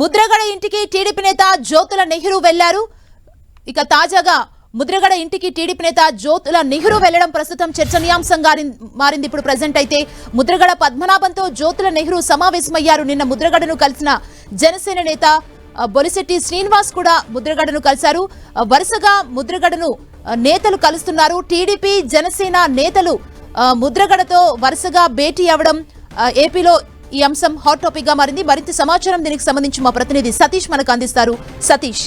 ముద్రగడ ఇంటికి టీడీపీ నేత జ్యోతుల నెహ్రూ వెళ్ళారు. ఇక తాజాగా ముద్రగడ ఇంటికి టీడీపీ నేత జ్యోతుల నెహ్రూ వెళ్ళడం ప్రస్తుతం చర్చనీయాంశంగా మారింది. ఇప్పుడు ప్రజెంట్ అయితే ముద్రగడ పద్మనాభంతో జ్యోతుల నెహ్రూ సమావేశమయ్యారు. నిన్న ముద్రగడను కలిసిన జనసేన నేత బొలిశెట్టి శ్రీనివాస్ కూడా ముద్రగడను కలిశారు. వరుసగా ముద్రగడను నేతలు కలుస్తున్నారు. టీడీపీ జనసేన నేతలు ముద్రగడతో వరుసగా భేటీ అవ్వడం ఏపీలో ఈ అంశం హాట్ టాపిక్గా మారింది. మరింత సమాచారం దీనికి సంబంధించి మా ప్రతినిధి సతీష్ మనకు అందిస్తారు. సతీష్.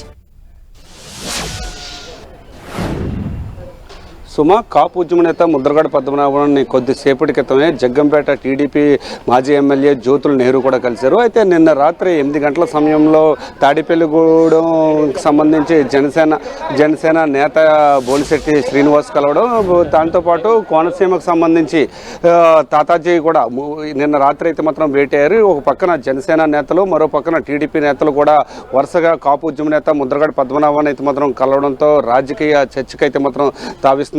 సుమ కాపు ఉద్యమ నేత ముద్రగడ పద్మనాభాన్ని కొద్దిసేపటి క్రితమే జగ్గంపేట టీడీపీ మాజీ ఎమ్మెల్యే జ్యోతుల నెహ్రూ కూడా కలిశారు. అయితే నిన్న రాత్రి ఎనిమిది గంటల సమయంలో తాడిపల్లిగూడెం సంబంధించి జనసేన జనసేన నేత బోలిశెట్టి శ్రీనివాస్ కలవడం దాంతోపాటు కోనసీమకు సంబంధించి తాతాజీ కూడా నిన్న రాత్రి అయితే మాత్రం వేటయ్యారు ఒక పక్కన జనసేన నేతలు మరో పక్కన టీడీపీ నేతలు కూడా వరుసగా కాపు ఉద్యమ నేత ముద్రగడ పద్మనాభాన్ని అయితే మాత్రం కలవడంతో రాజకీయ చర్చకైతే అయితే మాత్రం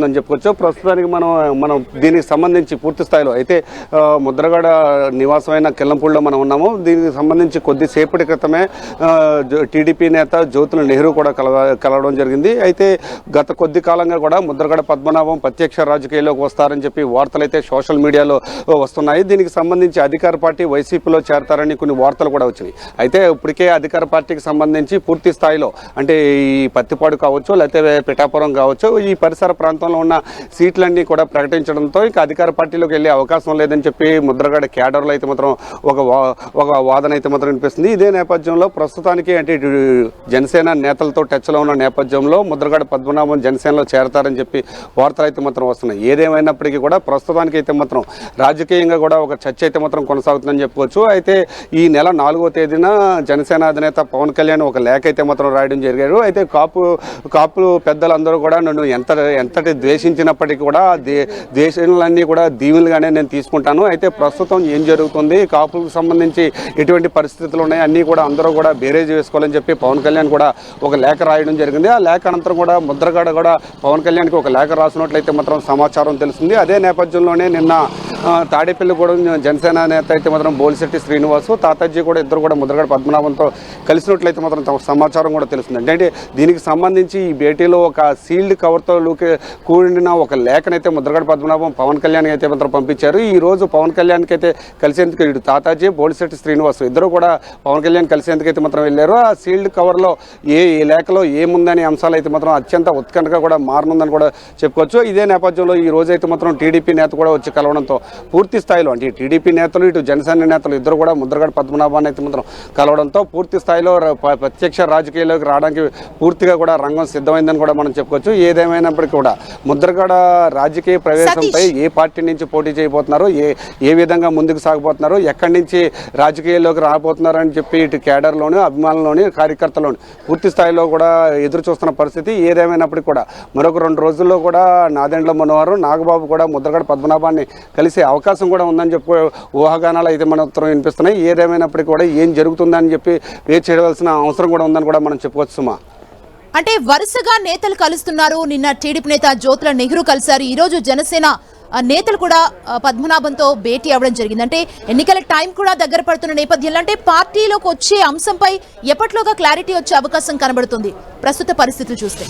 అని చెప్పుకోవచ్చు. ప్రస్తుతానికి మనం మనం దీనికి సంబంధించి పూర్తి స్థాయిలో అయితే ముద్రగడ నివాసమైన కిల్లంపూడిలో మనం ఉన్నాము. దీనికి సంబంధించి కొద్దిసేపటి క్రితమే జో- టీడీపీ నేత జ్యోతుల నెహ్రూ కూడా కలవ కలవడం జరిగింది. అయితే గత కొద్ది కాలంగా కూడా ముద్రగడ పద్మనాభం ప్రత్యక్ష రాజకీయాల్లోకి వస్తారని చెప్పి వార్తలు అయితే సోషల్ మీడియాలో వస్తున్నాయి. దీనికి సంబంధించి అధికార పార్టీ వైసీపీలో చేరతారని కొన్ని వార్తలు కూడా వచ్చినాయి. అయితే ఇప్పటికే అధికార పార్టీకి సంబంధించి పూర్తి స్థాయిలో అంటే ఈ పత్తిపాడు కావచ్చు లేకపోతే పిఠాపురం కావచ్చు ఈ పరిసర ప్రాంతంలో ఉన్న సీట్లన్నీ కూడా ప్రకటించడంతో ఇక అధికార పార్టీలోకి వెళ్ళే అవకాశం లేదని చెప్పి ముద్రగడ క్యాడర్లో అయితే మాత్రం ఒక వా- ఒక వాదన అయితే మాత్రం వినిపిస్తుంది. ఇదే నేపథ్యంలో ప్రస్తుతానికి అంటే జనసేన నేతలతో టచ్లో ఉన్న నేపథ్యంలో ముద్రగడ పద్మనాభం జనసేనలో చేరతారని చెప్పి వార్తలు అయితే మాత్రం వస్తున్నాయి. ఏదేమైనప్పటికీ కూడా ప్రస్తుతానికి అయితే మాత్రం రాజకీయంగా కూడా ఒక చర్చ అయితే మాత్రం కొనసాగుతుందని చెప్పుకోవచ్చు. అయితే ఈ నెల నాలుగో తేదీన జనసేన అధినేత పవన్ కళ్యాణ్ ఒక లేఖ అయితే మాత్రం రాయడం జరిగారు. అయితే కాపు కాపు పెద్దలందరూ కూడా నన్ను ఎంత ఎంతటి ద్వేషించినప్పటికీ కూడా దే దేశాలన్నీ కూడా దీవులుగానే నేను తీసుకుంటాను. అయితే ప్రస్తుతం ఏం జరుగుతుంది? కాపులకు సంబంధించి ఎటువంటి పరిస్థితులు ఉన్నాయి? అన్నీ కూడా అందరూ కూడా బేరేజ్ వేసుకోవాలని చెప్పి పవన్ కళ్యాణ్ కూడా ఒక లేఖ రాయడం జరిగింది. ఆ లేఖ అనంతరం కూడా ముద్రగడ కూడా పవన్ కళ్యాణ్కి ఒక లేఖ రాసినట్లయితే మాత్రం సమాచారం తెలుస్తుంది. అదే నేపథ్యంలోనే నిన్న తాడేపల్లి కూడా జనసేన నేత అయితే మాత్రం బోలిశెట్టి శ్రీనివాసు తాతాజీ కూడా ఇద్దరు కూడా ముద్రగడ పద్మనాభంతో కలిసినట్లయితే మాత్రం సమాచారం కూడా తెలుస్తుంది. అంటే దీనికి సంబంధించి ఈ భేటీలో ఒక సీల్డ్ కవర్తో లూకే కూడిన ఒక లేఖనైతే ముద్రగడ పద్మనాభం పవన్ కళ్యాణ్ అయితే మాత్రం పంపించారు. ఈ రోజు పవన్ కళ్యాణ్కి అయితే కలిసేందుకు ఇటు తాతాజీ బోలిశెట్టి శ్రీనివాసు ఇద్దరు కూడా పవన్ కళ్యాణ్ కలిసేందుకు అయితే మాత్రం వెళ్ళారు. ఆ సీల్డ్ కవర్లో ఏ ఏ లేఖలో ఏముందనే అంశాలు అయితే మాత్రం అత్యంత ఉత్కంఠగా కూడా మారనుందని కూడా చెప్పుకోవచ్చు. ఇదే నేపథ్యంలో ఈ రోజు అయితే మాత్రం టీడీపీ నేత కూడా వచ్చి కలవడంతో పూర్తి స్థాయిలో అంటే టీడీపీ నేతలు ఇటు జనసేన నేతలు ఇద్దరు కూడా ముద్రగడ పద్మనాభాన్ని అయితే మాత్రం కలవడంతో పూర్తి స్థాయిలో ప్రత్యక్ష రాజకీయాల్లోకి రావడానికి పూర్తిగా కూడా రంగం సిద్ధమైందని కూడా మనం చెప్పుకోవచ్చు. ఏదేమైనప్పటికీ కూడా ముద్రగడ రాజకీయ ప్రవేశంపై ఏ పార్టీ నుంచి పోటీ చేయబోతున్నారు ఏ ఏ విధంగా ముందుకు సాగబోతున్నారు ఎక్కడి నుంచి రాజకీయాల్లోకి రాబోతున్నారు అని చెప్పి ఇటు కేడర్లోని అభిమానుల్లోని కార్యకర్తలోని పూర్తి స్థాయిలో కూడా ఎదురు చూస్తున్న పరిస్థితి. ఏదేమైనప్పటికీ కూడా మరొక రెండు రోజుల్లో కూడా నాదెండ్ల మనోహర్ నాగబాబు కూడా ముద్రగడ పద్మనాభాన్ని కలిసే అవకాశం కూడా ఉందని చెప్పి ఊహాగానాలు అయితే మన ఉత్తరం వినిపిస్తున్నాయి. ఏదేమైనప్పటికీ కూడా ఏం జరుగుతుందని చెప్పి వేచి చేయవలసిన అవసరం కూడా ఉందని కూడా మనం చెప్పుకోవచ్చు సుమా. అంటే వరుసగా నేతలు కలుస్తున్నారు. నిన్న టీడీపీ నేత జ్యోతుల నెహ్రూ కలిశారు. ఈ రోజు జనసేన ఆ, నేతలు కూడా పద్మనాభంతో భేటీ అవ్వడం జరిగింది. అంటే ఎన్నికల టైం కూడా దగ్గర పడుతున్న నేపథ్యంలో అంటే పార్టీలోకి వచ్చే అంశంపై ఎప్పట్లోగా క్లారిటీ వచ్చే అవకాశం కనబడుతుంది. ప్రస్తుత పరిస్థితులు చూస్తే.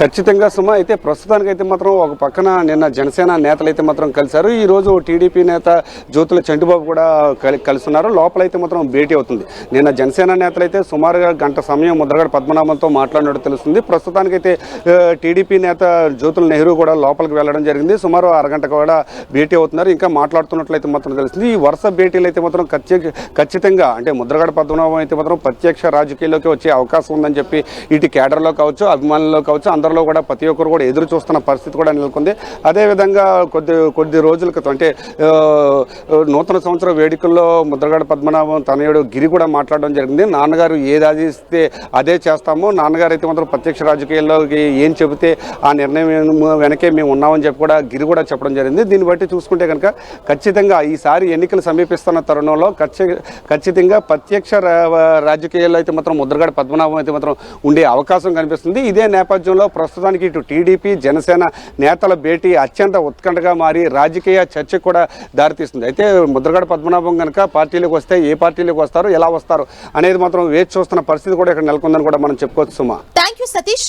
ఖచ్చితంగా సుమ అయితే ప్రస్తుతానికి అయితే మాత్రం ఒక పక్కన నిన్న జనసేన నేతలు అయితే మాత్రం కలిశారు. ఈ రోజు టీడీపీ నేత జ్యోతుల చంటిబాబు కూడా కలి కలుస్తున్నారు. లోపలైతే మాత్రం భేటీ అవుతుంది. నిన్న జనసేన నేతలైతే సుమారుగా గంట సమయం ముద్రగడ పద్మనాభంతో మాట్లాడినట్టు తెలుస్తుంది. ప్రస్తుతానికైతే టీడీపీ నేత జ్యోతుల నెహ్రూ కూడా లోపలికి వెళ్ళడం జరిగింది. సుమారు అరగంట కూడా భేటీ అవుతున్నారు. ఇంకా మాట్లాడుతున్నట్లయితే మాత్రం తెలుస్తుంది. ఈ వరుస భేటీలు అయితే మాత్రం ఖచ్చితంగా అంటే ముద్రగడ పద్మనాభం అయితే మాత్రం ప్రత్యక్ష రాజకీయాల్లోకి వచ్చే అవకాశం ఉందని చెప్పి ఇటు కేడర్లో కావచ్చు అభిమానుల్లో కావచ్చు అందరిలో కూడా ప్రతి ఒక్కరు కూడా ఎదురు చూస్తున్న పరిస్థితి కూడా నెలకొంది. అదేవిధంగా కొద్ది కొద్ది రోజుల క్రితం అంటే నూతన సంవత్సర వేడుకల్లో ముద్రగడ పద్మనాభం తనయుడు గిరి కూడా మాట్లాడడం జరిగింది. నాన్నగారు ఏది ఆదిస్తే అదే చేస్తాము. నాన్నగారు అయితే మాత్రం ప్రత్యక్ష రాజకీయాల్లోకి ఏం చెబితే ఆ నిర్ణయం వెనకే మేము ఉన్నామని చెప్పి కూడా గిరి కూడా చెప్పడం జరిగింది. దీన్ని బట్టి చూసుకుంటే కనుక ఖచ్చితంగా ఈసారి ఎన్నికలు సమీపిస్తున్న తరుణంలో ఖచ్చితంగా ప్రత్యక్ష రా- రాజకీయాల్లో అయితే మాత్రం ముద్రగడ పద్మనాభం అయితే మాత్రం ఉండే అవకాశం కనిపిస్తుంది. ఇదే నేపథ్యంలో ప్రస్తుతానికి ఇటు టీడీపీ జనసేన నేతల భేటీ అత్యంత ఉత్కంఠగా మారి రాజకీయ చర్చకు కూడా దారితీస్తుంది. అయితే ముద్రగడ పద్మనాభం కనుక పార్టీలోకి వస్తే ఏ పార్టీలోకి వస్తారు ఎలా వస్తారు అనేది మాత్రం వేచి చూస్తున్న పరిస్థితి కూడా ఇక్కడ నెలకొందని కూడా మనం చెప్పుకోవచ్చు సుమా. Thank you Satish